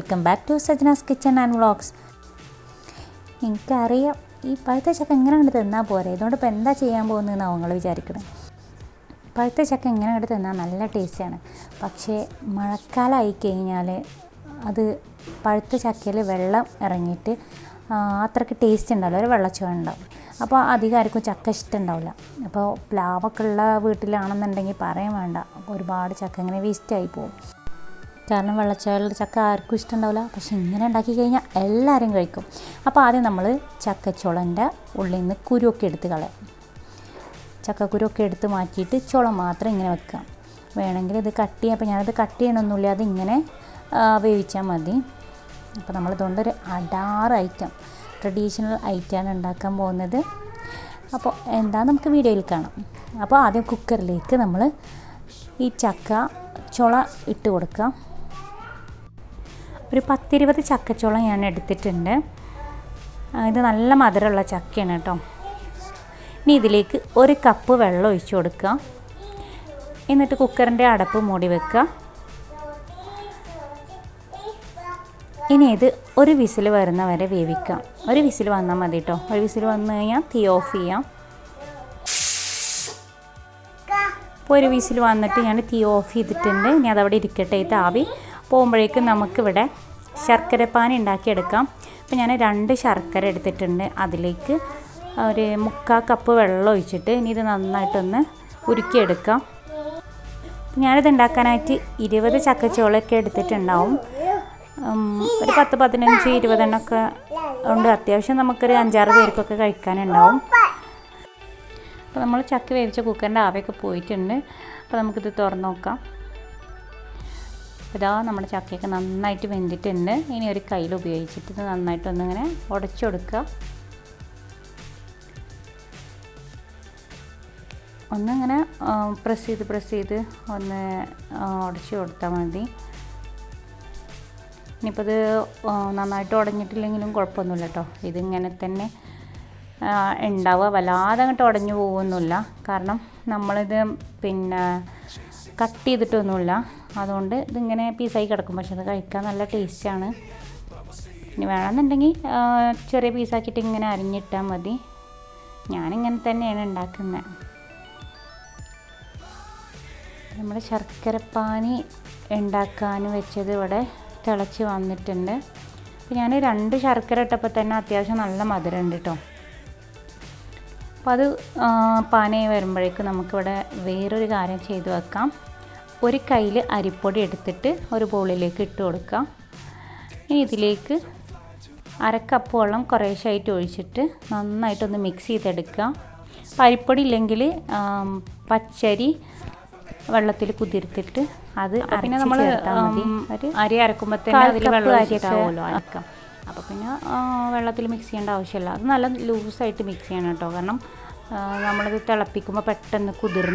Welcome back to Sajna's kitchen and vlogs എനിക്കറിയാം ഈ പഴുത്ത ചക്ക എങ്ങനെ അങ്ങോട്ട് തിന്നാൽ പോരെ? ഇതുകൊണ്ട് ഇപ്പോൾ എന്താ ചെയ്യാൻ പോകുന്നതെന്നാണ് നിങ്ങൾ വിചാരിക്കണം. പഴുത്ത ചക്ക എങ്ങനെ അങ്ങോട്ട് തിന്നാൽ നല്ല ടേസ്റ്റാണ്. പക്ഷേ മഴക്കാലമായി കഴിഞ്ഞാൽ അത് പഴുത്ത ചക്കയിൽ വെള്ളം ഇറങ്ങിയിട്ട് അത്രയ്ക്ക് ടേസ്റ്റ് ഉണ്ടാവില്ല. ഒരു വെള്ളച്ചുവ ഉണ്ടാവും. അപ്പോൾ അധികം ആർക്കും ചക്ക ഇഷ്ടമുണ്ടാവില്ല അപ്പോൾ പ്ലാവൊക്കെ ഉള്ള വീട്ടിലാണെന്നുണ്ടെങ്കിൽ പറയാൻ വേണ്ട. ഒരുപാട് ചക്ക ഇങ്ങനെ വേസ്റ്റായി പോകും. കാരണം വെള്ളച്ചാലുള്ള ചക്ക ആർക്കും ഇഷ്ടമുണ്ടാവില്ല. പക്ഷെ ഇങ്ങനെ ഉണ്ടാക്കി കഴിഞ്ഞാൽ എല്ലാവരും കഴിക്കും. അപ്പോൾ ആദ്യം നമ്മൾ ചക്കച്ചുളന്റെ ഉള്ളിൽ നിന്ന് കുരുവൊക്കെ എടുത്ത് കളയാം. ചക്കക്കുരുവൊക്കെ എടുത്ത് മാറ്റിയിട്ട് ചുളം മാത്രം ഇങ്ങനെ വെക്കാം വേണമെങ്കിൽ ഇത് കട്ട് ചെയ്യാം. അപ്പോൾ ഞാനത് കട്ട് ചെയ്യണമൊന്നുമില്ല. അതിങ്ങനെ വേവിച്ചാൽ മതി. അപ്പോൾ നമ്മളിതുകൊണ്ട് ഒരു അടാറ് ഐറ്റം ട്രഡീഷണൽ ഐറ്റമാണ് ഉണ്ടാക്കാൻ പോകുന്നത്. അപ്പോൾ എന്താ നമുക്ക് വീഡിയോയിൽ കാണാം. അപ്പോൾ ആദ്യം കുക്കറിലേക്ക് നമ്മൾ ഈ ചക്ക ചുള ഇട്ട് കൊടുക്കാം ഒരു പത്തിരുപത് ചക്കച്ചോളം ഞാൻ എടുത്തിട്ടുണ്ട്. ഇത് നല്ല മധുരമുള്ള ചക്കയാണ് കേട്ടോ. ഇനി ഇതിലേക്ക് ഒരു കപ്പ് വെള്ളം ഒഴിച്ചു കൊടുക്കുക. എന്നിട്ട് കുക്കറിന്റെ അടപ്പ് മൂടി വെക്കുക. ഇനി ഇത് ഒരു വിസിൽ വരുന്ന വരെ വേവിക്കാം ഒരു വിസിൽ വന്നാൽ മതി കേട്ടോ. ഒരു വിസിൽ വന്നു കഴിഞ്ഞാൽ തീ ഓഫ് ചെയ്യാം. ഇപ്പോൾ ഒരു വിസിൽ വന്നിട്ട് ഞാൻ തീ ഓഫ് ചെയ്തിട്ടുണ്ട്. ഇനി അതവിടെ ഇരിക്കട്ടെ ഇത് ആവി. പോകുമ്പോഴേക്കും നമുക്കിവിടെ ശർക്കരപ്പാനി ഉണ്ടാക്കിയെടുക്കാം. അപ്പോൾ ഞാൻ രണ്ട് ശർക്കര എടുത്തിട്ടുണ്ട്. അതിലേക്ക് ഒരു മുക്കാൽ കപ്പ് വെള്ളം ഒഴിച്ചിട്ട് ഇനി ഇത് നന്നായിട്ടൊന്ന് ഉരുക്കിയെടുക്കാം. ഞാനിത് ഉണ്ടാക്കാനായിട്ട് ഇരുപത് ചക്കച്ചോളൊക്കെ എടുത്തിട്ടുണ്ടാവും. ഒരു പത്ത് പതിനഞ്ച് ഇരുപതെണ്ണമൊക്കെ ഉണ്ട്. അത്യാവശ്യം നമുക്കൊരു അഞ്ചാറ് പേർക്കൊക്കെ കഴിക്കാനുണ്ടാവും. അപ്പോൾ നമ്മൾ ചക്ക വേവിച്ച കുക്കറിന്റെ ആവയൊക്കെ പോയിട്ടുണ്ട്. അപ്പോൾ നമുക്കിത് തുറന്നു നോക്കാം. ഇതാ നമ്മുടെ ചക്കയൊക്കെ നന്നായിട്ട് വെന്തിട്ടുണ്ട്. ഇനി ഒരു കയ്യിൽ ഉപയോഗിച്ചിട്ട് ഇത് നന്നായിട്ടൊന്നിങ്ങനെ ഉടച്ചു കൊടുക്കുക. ഒന്നിങ്ങനെ പ്രസ് ചെയ്ത് പ്രസ് ചെയ്ത് ഒന്ന് ഉടച്ചു കൊടുത്താൽ മതി. ഇനിയിപ്പോൾ ഇത് നന്നായിട്ട് ഉടഞ്ഞിട്ടില്ലെങ്കിലും കുഴപ്പമൊന്നുമില്ല കേട്ടോ. ഇതിങ്ങനെ തന്നെ ഉണ്ടാവുക. വല്ലാതെ അങ്ങോട്ട് ഉടഞ്ഞു പോകുന്നില്ല കാരണം നമ്മളിത് പിന്നെ കട്ട് ചെയ്തിട്ടൊന്നുമില്ല. അതുകൊണ്ട് ഇതിങ്ങനെ പീസായി കിടക്കും. പക്ഷെ അത് കഴിക്കാൻ നല്ല ടേസ്റ്റാണ്. ഇനി വേണമെന്നുണ്ടെങ്കിൽ ചെറിയ പീസാക്കിയിട്ട് ഇങ്ങനെ അരിഞ്ഞിട്ടാൽ മതി. ഞാനിങ്ങനെ തന്നെയാണ് ഉണ്ടാക്കുന്നത്. നമ്മുടെ ശർക്കരപ്പാനി ഉണ്ടാക്കാൻ വെച്ചത് ഇവിടെ തിളച്ച് വന്നിട്ടുണ്ട്. അപ്പോൾ ഞാൻ രണ്ട് ശർക്കര ഇട്ടപ്പോൾ തന്നെ അത്യാവശ്യം നല്ല മധുരം ഉണ്ട് കേട്ടോ. അപ്പോൾ അത് പാനയായി വരുമ്പോഴേക്കും നമുക്കിവിടെ വേറൊരു കാര്യം ചെയ്തു വെക്കാം. ഒരു കയ്യിൽ അരിപ്പൊടി എടുത്തിട്ട് ഒരു ബോളിലേക്ക് ഇട്ട് കൊടുക്കാം ഇനി ഇതിലേക്ക് അരക്കപ്പ് വെള്ളം കുറേശ്ശായിട്ട് ഒഴിച്ചിട്ട് നന്നായിട്ടൊന്ന് മിക്സ് ചെയ്തെടുക്കുക. പരിപ്പൊടി അരിപ്പൊടി ഇല്ലെങ്കിൽ പച്ചരി വെള്ളത്തിൽ കുതിർത്തിട്ട് അത് പിന്നെ നമ്മൾ അരി അരക്കുമ്പോഴത്തേക്കും അതിൽ വെള്ളം അരക്കാം. അപ്പോൾ പിന്നെ വെള്ളത്തിൽ മിക്സ് ചെയ്യേണ്ട ആവശ്യമില്ല. അത് നല്ല ലൂസായിട്ട് മിക്സ് ചെയ്യണം കേട്ടോ. കാരണം നമ്മളിത് തിളപ്പിക്കുമ്പോൾ പെട്ടെന്ന് കുതിർ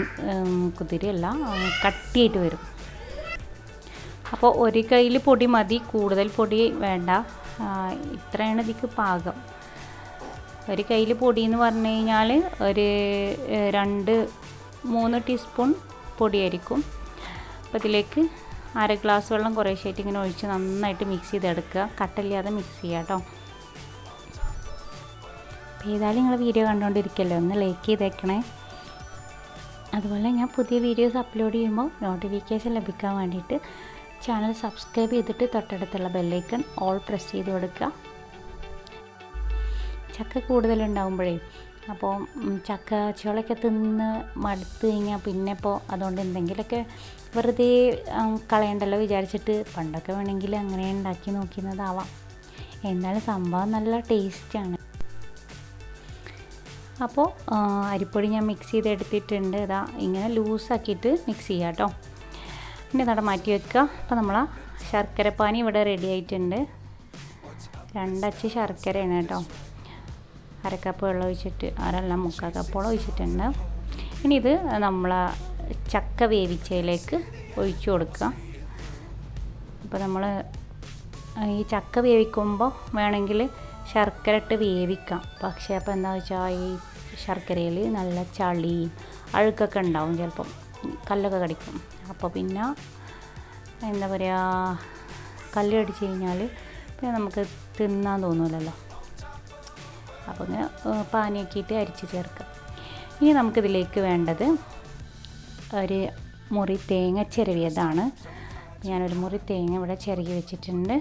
കുതിരയല്ല കട്ടിയായിട്ട് വരും. അപ്പോൾ ഒരു കയ്യിൽ പൊടി മതി കൂടുതൽ പൊടി വേണ്ട. ഇത്രയാണ് ഇതിക്ക് പാകം. ഒരു കയ്യിൽ പൊടി എന്ന് പറഞ്ഞു കഴിഞ്ഞാൽ ഒരു രണ്ട് മൂന്ന് ടീസ്പൂൺ പൊടിയായിരിക്കും. അപ്പോൾ ഇതിലേക്ക് അര ഗ്ലാസ് വെള്ളം കുറേശ്ശായിട്ട് ഇങ്ങനെ ഒഴിച്ച് നന്നായിട്ട് മിക്സ് ചെയ്തെടുക്കുക. കട്ടില്ലാതെ മിക്സ് ചെയ്യാം കേട്ടോ ഏതായാലും നിങ്ങൾ വീഡിയോ കണ്ടുകൊണ്ടിരിക്കല്ലോ. ഒന്ന് ലൈക്ക് ചെയ്തേക്കണേ. അതുപോലെ ഞാൻ പുതിയ വീഡിയോസ് അപ്ലോഡ് ചെയ്യുമ്പോൾ നോട്ടിഫിക്കേഷൻ ലഭിക്കാൻ വേണ്ടിയിട്ട് ചാനൽ സബ്സ്ക്രൈബ് ചെയ്തിട്ട് തൊട്ടടുത്തുള്ള ബെല്ലൈക്കൺ ഓൾ പ്രസ് ചെയ്ത് കൊടുക്കുക. ചക്ക കൂടുതലുണ്ടാകുമ്പോഴേ അപ്പോൾ ചക്ക ചോളൊക്കെ തിന്ന് മടുത്ത് കഴിഞ്ഞാൽ പിന്നെ ഇപ്പോൾ അതുകൊണ്ട് എന്തെങ്കിലുമൊക്കെ വെറുതെ കളയണ്ടല്ലോ വിചാരിച്ചിട്ട് പണ്ടൊക്കെ വേണമെങ്കിൽ അങ്ങനെ ഉണ്ടാക്കി നോക്കുന്നതാവാം എന്നാലും സംഭവം നല്ല ടേസ്റ്റാണ് അപ്പോൾ അരിപ്പൊടി ഞാൻ മിക്സ് ചെയ്തെടുത്തിട്ടുണ്ട്. ഇതാ ഇങ്ങനെ ലൂസാക്കിയിട്ട് മിക്സ് ചെയ്യാം കേട്ടോ പിന്നെ ഇതവിടെ മാറ്റി വെക്കുക. അപ്പോൾ നമ്മൾ ശർക്കരപ്പാനി ഇവിടെ റെഡി ആയിട്ടുണ്ട്. രണ്ടച്ച് ശർക്കരയാണ് കേട്ടോ അരക്കപ്പ് വെള്ളം ഒഴിച്ചിട്ട് അരല്ല മുക്കാൽ കപ്പോളം ഒഴിച്ചിട്ടുണ്ട്. ഇനി ഇത് നമ്മൾ ചക്ക വേവിച്ചതിലേക്ക് ഒഴിച്ചു കൊടുക്കുക. അപ്പോൾ നമ്മൾ ഈ ചക്ക വേവിക്കുമ്പോൾ വേണമെങ്കിൽ ശർക്കര ഇട്ട് വേവിക്കാം. പക്ഷേ അപ്പോൾ എന്താ വെച്ചാൽ ഈ ശർക്കരയിൽ നല്ല ചളി അഴുക്കൊക്കെ ഉണ്ടാവും ചിലപ്പം. കല്ലൊക്കെ കടിക്കും. അപ്പോൾ പിന്നെ എന്താ പറയുക കല്ല് കടിച്ച് കഴിഞ്ഞാൽ പിന്നെ നമുക്ക് തിന്നാൻ തോന്നില്ലല്ലോ അപ്പോൾ ഇങ്ങനെ പാനിയാക്കിയിട്ട് അരിച്ച് ചേർക്കാം. ഇനി നമുക്കിതിലേക്ക് വേണ്ടത് ഒരു മുറി തേങ്ങ ചിരവിയതാണ്. ഞാനൊരു മുറി തേങ്ങ ഇവിടെ ചിരകി വെച്ചിട്ടുണ്ട്.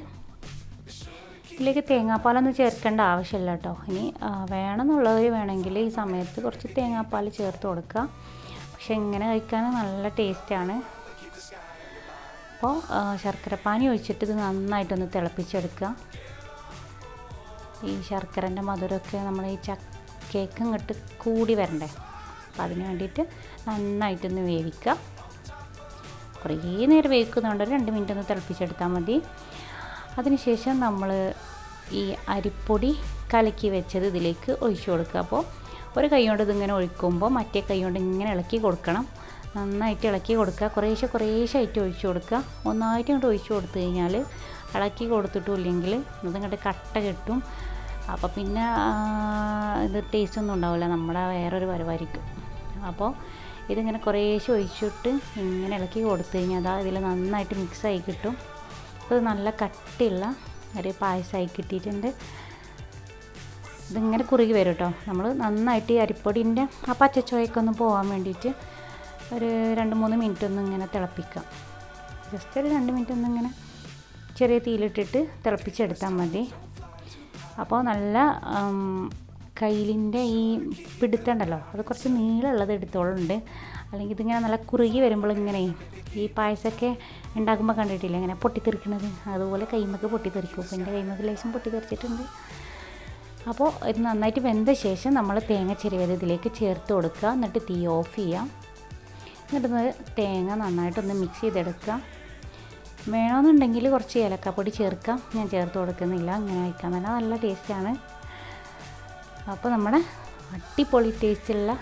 ഇതിലേക്ക് തേങ്ങാപ്പാലൊന്നും ചേർക്കേണ്ട ആവശ്യമില്ല കേട്ടോ. ഇനി വേണമെന്നുള്ളവർ വേണമെങ്കിൽ ഈ സമയത്ത് കുറച്ച് തേങ്ങാപ്പാൽ ചേർത്ത് കൊടുക്കുക. പക്ഷെ ഇങ്ങനെ കഴിക്കാൻ നല്ല ടേസ്റ്റാണ്. അപ്പോൾ ശർക്കരപ്പാനി ഒഴിച്ചിട്ട് ഇത് നന്നായിട്ടൊന്ന് തിളപ്പിച്ചെടുക്കുക. ഈ ശർക്കരന്റെ മധുരമൊക്കെ നമ്മൾ ഈ ചക്കേക്ക് ഇങ്ങോട്ട് കൂടി വരണ്ടേ? അപ്പോൾ അതിന് വേണ്ടിയിട്ട് നന്നായിട്ടൊന്ന് വേവിക്കുക. കുറേ നേരം വേവിക്കുന്നതുകൊണ്ട് രണ്ട് മിനിറ്റ് ഒന്ന് തിളപ്പിച്ചെടുത്താൽ മതി. അതിനുശേഷം നമ്മൾ ഈ അരിപ്പൊടി കലക്കി വെച്ചത് ഇതിലേക്ക് ഒഴിച്ചു കൊടുക്കുക. അപ്പോൾ ഒരു കൈ കൊണ്ട് ഇതിങ്ങനെ ഒഴിക്കുമ്പോൾ മറ്റേ കൈ കൊണ്ട് ഇങ്ങനെ ഇളക്കി കൊടുക്കണം. നന്നായിട്ട് ഇളക്കി കൊടുക്കുക. കുറേശ്ശെ കുറേശ്ശെ ആയിട്ട് ഒഴിച്ചു കൊടുക്കുക. ഒന്നായിട്ട് ഇങ്ങോട്ട് ഒഴിച്ചു കൊടുത്തു കഴിഞ്ഞാൽ ഇളക്കി കൊടുത്തിട്ടില്ലെങ്കിൽ ഇതിങ്ങോട്ട് കട്ട കിട്ടും. അപ്പോൾ പിന്നെ ഇത് ടേസ്റ്റ് ഒന്നും ഉണ്ടാവില്ല. നമ്മുടെ വേറൊരു വരവായിരിക്കും അപ്പോൾ ഇതിങ്ങനെ കുറേശ്ശെ ഒഴിച്ചിട്ട് ഇങ്ങനെ ഇളക്കി കൊടുത്തു കഴിഞ്ഞാൽ അതാ ഇതിൽ നന്നായിട്ട് മിക്സായി കിട്ടും. അപ്പോൾ നല്ല കട്ടിയുള്ള ഒരു പായസമായി കിട്ടിയിട്ടുണ്ട്. ഇതിങ്ങനെ കുറുകി വരും കേട്ടോ. നമ്മൾ നന്നായിട്ട് ഈ അരിപ്പൊടിന്റെ ആ പച്ചച്ചോയൊക്കെ ഒന്ന് പോകാൻ വേണ്ടിയിട്ട് ഒരു രണ്ട് മൂന്ന് മിനിറ്റ് ഒന്ന് ഇങ്ങനെ തിളപ്പിക്കാം. ജസ്റ്റ് ഒരു രണ്ട് മിനിറ്റ് ഒന്ന് ഇങ്ങനെ ചെറിയ തീയിലിട്ടിട്ട് തിളപ്പിച്ചെടുത്താൽ മതി. അപ്പോൾ നല്ല കയ്യിലിന്റെ ഈ പിടുത്തണ്ടല്ലോ? അത് കുറച്ച് നീളമുള്ളത് എടുത്തോളുണ്ട്. അല്ലെങ്കിൽ ഇതിങ്ങനെ നല്ല കുറുകി വരുമ്പോൾ ഇങ്ങനെ ഈ പായസമൊക്കെ ഉണ്ടാക്കുമ്പോൾ കണ്ടിട്ടില്ല? ഇങ്ങനെ പൊട്ടിത്തെറിക്കണത്. അതുപോലെ കൈമൊക്കെ പൊട്ടിത്തെറിക്കും. അപ്പോൾ എന്റെ കൈമൊക്കെ ലേശം പൊട്ടിത്തെറിച്ചിട്ടുണ്ട്. അപ്പോൾ ഇത് നന്നായിട്ട് വെന്ത ശേഷം നമ്മൾ തേങ്ങ ചെറിയത് ഇതിലേക്ക് ചേർത്ത് കൊടുക്കുക. എന്നിട്ട് തീ ഓഫ് ചെയ്യാം എന്നിട്ട് തേങ്ങ നന്നായിട്ടൊന്ന് മിക്സ് ചെയ്തെടുക്കുക. വേണമെന്നുണ്ടെങ്കിൽ കുറച്ച് ഏലക്കാപ്പൊടി ചേർക്കാം ഞാൻ ചേർത്ത് കൊടുക്കുന്നില്ല. ഇങ്ങനെ തന്നെ നല്ല ടേസ്റ്റാണ് അപ്പോൾ നമ്മുടെ അടിപൊളി ടേസ്റ്റുള്ള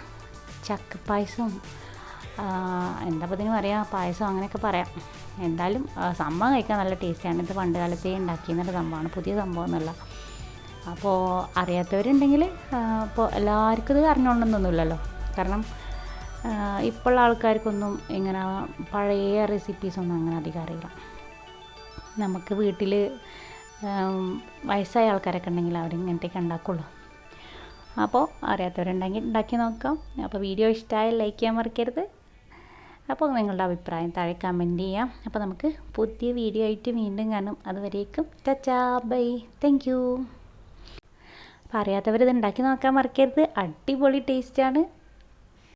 ചക്ക പായസവും എന്താ ഇതിന് പറയാം പായസം അങ്ങനെയൊക്കെ പറയാം. എന്തായാലും സംഭവം കഴിക്കാൻ നല്ല ടേസ്റ്റാണ്. ഇത് പണ്ട് കാലത്തേ ഉണ്ടാക്കിയെന്നുള്ള സംഭവമാണ് പുതിയ സംഭവം എന്നുള്ള. അപ്പോൾ അറിയാത്തവരുണ്ടെങ്കിൽ ഇപ്പോൾ എല്ലാവർക്കും ഇത് അറിഞ്ഞോളണമെന്നൊന്നുമില്ലല്ലോ കാരണം ഇപ്പോഴുള്ള ആൾക്കാർക്കൊന്നും ഇങ്ങനെ പഴയ റെസിപ്പീസൊന്നും അങ്ങനെ അധികം അറിയില്ല. നമുക്ക് വീട്ടിൽ വയസ്സായ ആൾക്കാരൊക്കെ ഉണ്ടെങ്കിൽ അവർ ഇങ്ങനത്തെയൊക്കെ ഉണ്ടാക്കുള്ളൂ. അപ്പോൾ അറിയാത്തവരുണ്ടെങ്കിൽ ഉണ്ടാക്കി നോക്കാം. അപ്പോൾ വീഡിയോ ഇഷ്ടമായാൽ ലൈക്ക് ചെയ്യാൻ മറക്കരുത്. അപ്പോൾ നിങ്ങളുടെ അഭിപ്രായം താഴെ കമന്റ് ചെയ്യാം. അപ്പോൾ നമുക്ക് പുതിയ വീഡിയോ ആയിട്ട് വീണ്ടും കാണും. അതുവരേക്കും ടച്ചാ ബൈ താങ്ക് യു അപ്പോൾ അറിയാത്തവർ ഇത് ഉണ്ടാക്കി നോക്കാൻ മറക്കരുത്. അടിപൊളി ടേസ്റ്റാണ്